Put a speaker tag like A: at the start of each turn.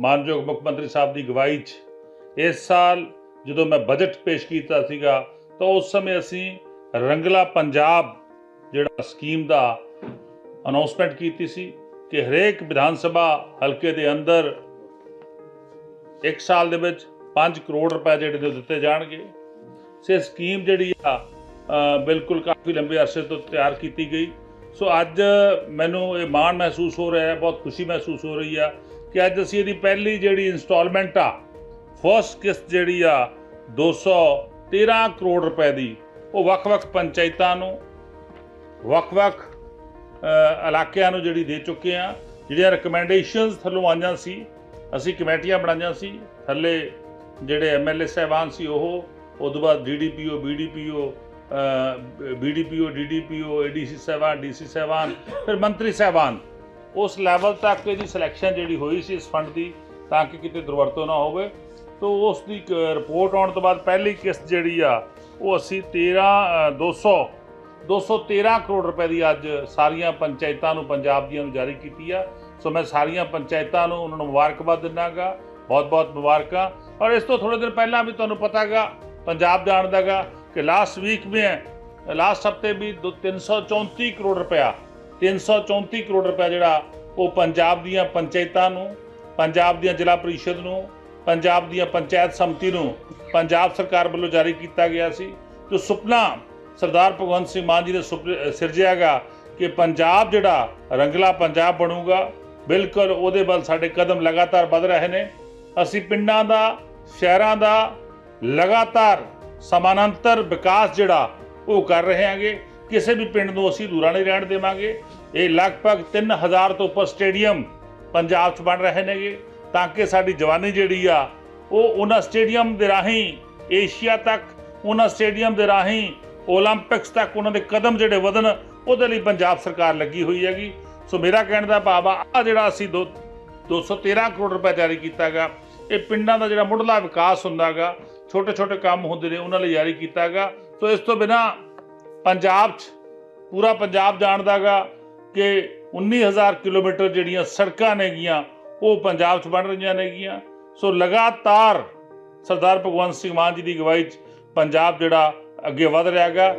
A: ਮਾਨਯੋਗ ਮੁੱਖ ਮੰਤਰੀ ਸਾਹਿਬ ਦੀ ਅਗਵਾਈ 'ਚ ਇਸ ਸਾਲ ਜਦੋਂ ਮੈਂ ਬਜਟ ਪੇਸ਼ ਕੀਤਾ ਸੀਗਾ, ਤਾਂ ਉਸ ਸਮੇਂ ਅਸੀਂ ਰੰਗਲਾ ਪੰਜਾਬ ਜਿਹੜਾ ਸਕੀਮ ਦਾ ਅਨਾਉਂਸਮੈਂਟ ਕੀਤੀ ਸੀ ਕਿ ਹਰੇਕ ਵਿਧਾਨ ਸਭਾ ਹਲਕੇ ਦੇ ਅੰਦਰ ਇੱਕ ਸਾਲ ਦੇ ਵਿੱਚ 5 ਕਰੋੜ ਰੁਪਏ ਜਿਹੜੇ ਨੇ ਦਿੱਤੇ ਜਾਣਗੇ। ਸੇ ਸਕੀਮ ਜਿਹੜੀ ਆ ਬਿਲਕੁਲ ਕਾਫੀ ਲੰਬੇ ਅਰਸੇ ਤੋਂ ਤਿਆਰ ਕੀਤੀ ਗਈ। ਸੋ ਅੱਜ ਮੈਨੂੰ ਇਹ ਮਾਣ ਮਹਿਸੂਸ ਹੋ ਰਿਹਾ ਹੈ, ਬਹੁਤ ਖੁਸ਼ੀ ਮਹਿਸੂਸ ਹੋ ਰਹੀ ਆ ਕਿ ਅੱਜ ਅਸੀਂ ਇਹਦੀ ਪਹਿਲੀ ਜਿਹੜੀ ਇਨਸਟਾਲਮੈਂਟ ਆ ਫਸਟ ਕਿਸ਼ਤ ਜਿਹੜੀ ਆ 213 ਕਰੋੜ ਰੁਪਏ ਦੀ। ਉਹ ਵੱਖ-ਵੱਖ ਪੰਚਾਇਤਾਂ ਨੂੰ, ਵੱਖ-ਵੱਖ ਇਲਾਕਿਆਂ ਨੂੰ ਜਿਹੜੀ ਦੇ ਚੁੱਕੇ ਆ। ਜਿਹੜੀਆਂ ਰეკਮੈਂਡੇਸ਼ਨਸ ਥੱਲੋਂ ਆਈਆਂ ਸੀ, ਅਸੀਂ ਕਮੇਟੀਆਂ ਬਣਾਈਆਂ ਸੀ। ਥੱਲੇ ਜਿਹੜੇ ਐਮਐਲਏ ਸਾਹਿਬਾਨ ਸੀ ਉਹ ਉਸ ਤੋਂ ਬਾਅਦ DDPO BDPO BDPO DDPO ADC ਸਾਹਿਬਾਨ ਡੀਸੀ ਸਾਹਿਬਾਨ, ਫਿਰ ਮੰਤਰੀ ਸਾਹਿਬਾਨ। ਉਸ ਲੈਵਲ ਤੱਕ ਇਹਦੀ ਸਿਲੈਕਸ਼ਨ ਜਿਹੜੀ ਹੋਈ ਸੀ ਇਸ ਫੰਡ ਦੀ ਤਾਂ ਕਿ ਕਿਤੇ ਦੁਰਵਰਤੋਂ ਨਾ ਹੋਵੇ। ਤੋਂ ਉਸ ਦੀ ਰਿਪੋਰਟ ਆਉਣ ਤੋਂ ਬਾਅਦ ਪਹਿਲੀ ਕਿਸ਼ਤ ਜਿਹੜੀ ਆ ਉਹ ਅਸੀਂ 13 ਅ, 200 213 ਕਰੋੜ ਰੁਪਏ ਦੀ ਅੱਜ ਸਾਰੀਆਂ ਪੰਚਾਇਤਾਂ ਨੂੰ ਪੰਜਾਬ ਦੀਆਂ ਨੂੰ ਜਾਰੀ ਕੀਤੀ ਆ। ਸੋ ਮੈਂ ਸਾਰੀਆਂ ਪੰਚਾਇਤਾਂ ਨੂੰ ਉਹਨਾਂ ਨੂੰ ਮੁਬਾਰਕਬਾਦ ਦਿੰਦਾਗਾ। ਬਹੁਤ-ਬਹੁਤ ਮੁਬਾਰਕਾਂ। ਔਰ ਇਸ ਤੋਂ ਥੋੜੇ ਦਿਨ ਪਹਿਲਾਂ ਵੀ ਤੁਹਾਨੂੰ ਪਤਾਗਾ ਪੰਜਾਬ ਜਾਣਦਾਗਾ ਕਿ ਲਾਸਟ ਵੀਕ ਵੀ ਹੈ ਲਾਸਟ ਹਫ਼ਤੇ ਵੀ ਦੋ- 334 ਕਰੋੜ ਰੁਪਇਆ 334 ਕਰੋੜ ਰੁਪਇਆ ਜਿਹੜਾ ਉਹ ਪੰਜਾਬ ਦੀਆਂ ਪੰਚਾਇਤਾਂ ਨੂੰ, ਪੰਜਾਬ ਦੀਆਂ ਜ਼ਿਲ੍ਹਾ ਪਰਿਸ਼ਦ ਨੂੰ, ਪੰਜਾਬ ਦੀਆਂ ਪੰਚਾਇਤ ਸਮਿਤੀ ਨੂੰ ਪੰਜਾਬ ਸਰਕਾਰ ਵੱਲੋਂ ਜਾਰੀ ਕੀਤਾ ਗਿਆ ਸੀ। ਜੋ ਸੁਪਨਾ ਸਰਦਾਰ ਭਗਵੰਤ ਸਿੰਘ ਮਾਨ ਜੀ ਨੇ ਸੁਪ- ਸਿਰਜਿਆ ਗਾ ਕਿ ਪੰਜਾਬ ਜਿਹੜਾ ਰੰਗਲਾ ਪੰਜਾਬ ਬਣੂਗਾ, ਬਿਲਕੁਲ ਉਹਦੇ ਵੱਲ ਸਾਡੇ ਕਦਮ ਲਗਾਤਾਰ ਵੱਧ ਰਹੇ ਨੇ। ਅਸੀਂ ਪਿੰਡਾਂ ਦਾ, ਸ਼ਹਿਰਾਂ ਦਾ ਲਗਾਤਾਰ ਸਮਾਨਾਂਤਰ ਵਿਕਾਸ ਜਿਹੜਾ ਉਹ ਕਰ ਰਹੇ ਹਾਂਗੇ। ਕਿਸੇ ਵੀ ਪਿੰਡ ਨੂੰ ਅਸੀਂ ਦੂਰਾਂ ਨਹੀਂ ਰਹਿਣ ਦੇਵਾਂਗੇ। ਇਹ ਲਗਭਗ 3000 ਤੋਂ ਉੱਪਰ ਸਟੇਡੀਅਮ ਪੰਜਾਬ 'ਚ ਬਣ ਰਹੇ ਨੇਗੇ। ਤਾਂ ਕਿ ਸਾਡੀ ਜਵਾਨੀ ਜਿਹੜੀ ਆ, ਉਹ ਉਹਨਾਂ ਸਟੇਡੀਅਮ ਦੇ ਰਾਹੀਂ ਏਸ਼ੀਆ ਤੱਕ, ਉਹਨਾਂ ਸਟੇਡੀਅਮ ਦੇ ਰਾਹੀਂ 올림픽ਸ ਤੱਕ ਉਹਨਾਂ ਦੇ ਕਦਮ ਜਿਹੜੇ ਵਧਣ, ਉਹਦੇ ਲਈ ਪੰਜਾਬ ਸਰਕਾਰ ਲੱਗੀ ਹੋਈ ਹੈਗੀ। ਸੋ ਮੇਰਾ ਕਹਿਣ ਦਾ ਭਾਵ ਆ ਆ ਜਿਹੜਾ ਅਸੀਂ 213 ਕਰੋੜ ਰੁਪਏ ਜਾਰੀ ਕੀਤਾਗਾ ਇਹ ਪਿੰਡਾਂ ਦਾ ਜਿਹੜਾ ਮੁੱਢਲਾ ਵਿਕਾਸ ਹੁੰਦਾਗਾ ਛੋਟੇ ਛੋਟੇ ਕੰਮ ਹੁੰਦੇ ਨੇ, ਉਹਨਾਂ ਲਈ ਜਾਰੀ ਕੀਤਾਗਾ ਸੋ ਇਸ ਤੋਂ ਬਿਨਾ ਪੰਜਾਬ 'ਚ, ਪੂਰਾ ਪੰਜਾਬ ਜਾਣਦਾਗਾ ਕਿ 19000 ਕਿਲੋਮੀਟਰ ਜਿਹੜੀਆਂ ਸੜਕਾਂ ਨੇਗੀਆਂ, ਉਹ ਪੰਜਾਬ 'ਚ ਬਣ ਰਹੀਆਂ ਨੇਗੀਆਂ। ਸੋ ਲਗਾਤਾਰ ਸਰਦਾਰ ਭਗਵੰਤ ਸਿੰਘ ਮਾਨ ਜੀ ਦੀ ਅਗਵਾਈ 'ਚ ਪੰਜਾਬ ਜਿਹੜਾ ਅੱਗੇ ਵਧ ਰਿਹਾਗਾ।